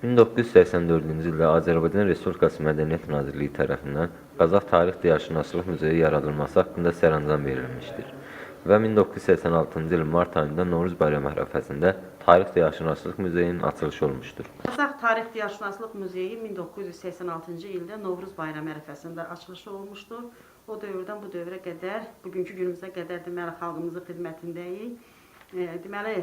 1984-cü ildə Azərbaycan Respublikası Mədəniyyət Nazirliyi tərəfindən Qazax Tarix Diyarşünaslıq Muzeyi yaradılması haqqında sərəncam verilmişdir. Və 1986-cı il mart ayında Novruz bayramı ərəfəsində Tarix Diyarşünaslıq Muzeyinin açılışı olmuşdur. Qazax Tarix Diyarşünaslıq Muzeyi 1986-cı ildə Novruz bayramı ərəfəsində açılışı olmuşdur. O dövrdən bu dövrə qədər, bugünkü günümüzə qədər deməli xalqımızın xidmətindəyik. Deməli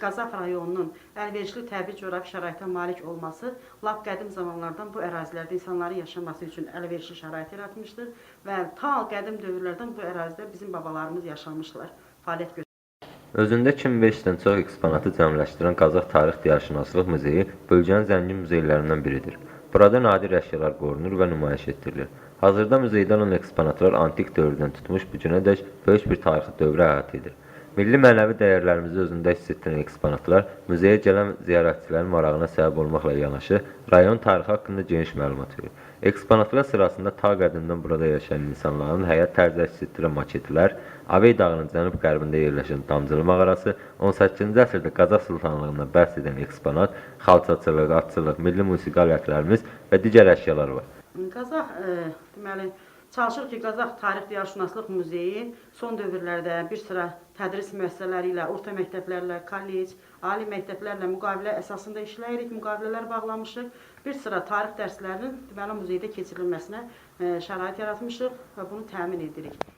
Qazax rayonunun əlverişli təbii coğrafi şəraitə malik olması lap qədim zamanlardan bu ərazilərdə insanların yaşaması üçün əlverişli şərait yaratmışdır və ta qədim dövrlərdən bu ərazidə bizim babalarımız yaşamışlar, fəaliyyət göstərmişlər. Özündə 2005-dən çox eksponatı cəmləşdirən Qazax Tarix Diyarşünaslıq Muzeyi bölgənin zəngin muzeylərindən biridir. Burada nadir əşyalar qorunur və nümayiş etdirilir. Hazırda muzeydə olan eksponatlar antik dövrdən tutmuş bu günədək böyük bir tarixi dövrə əhatə edir. Milli mənəvi dəyərlərimizi özündə hiss etdirən eksponatlar muzeyə gələn ziyarətçilərin marağına səbəb olmaqla yanaşı, rayon tarixi haqqında geniş məlumat verir. Eksponatlar sırasında ta qədimdən burada yaşayan insanların həyat tərzi əks etdirən maketlər, Avey dağının cənub-qərbində yerləşən Damcılı mağarası, 18-ci əsrdə Qazax sultanlığından bəhs edən eksponat, xalçaçılıq, atçılıq, milli musiqi alətlərimiz və digər əşyalar var. Qazax e, deməli çalışır ki, Qazax Tarix Diyarşünaslıq Muzeyi son dövrlərdə bir sıra tədris müəssisələri ilə, orta məktəblərlə, kollec, ali məktəblərlə müqavilə əsasında işləyirik, müqavilələr bağlamışıq. Bir sıra tarix dərslərinin deməli muzeydə keçirilməsinə e, şərait yaratmışıq və bunu təmin edirik.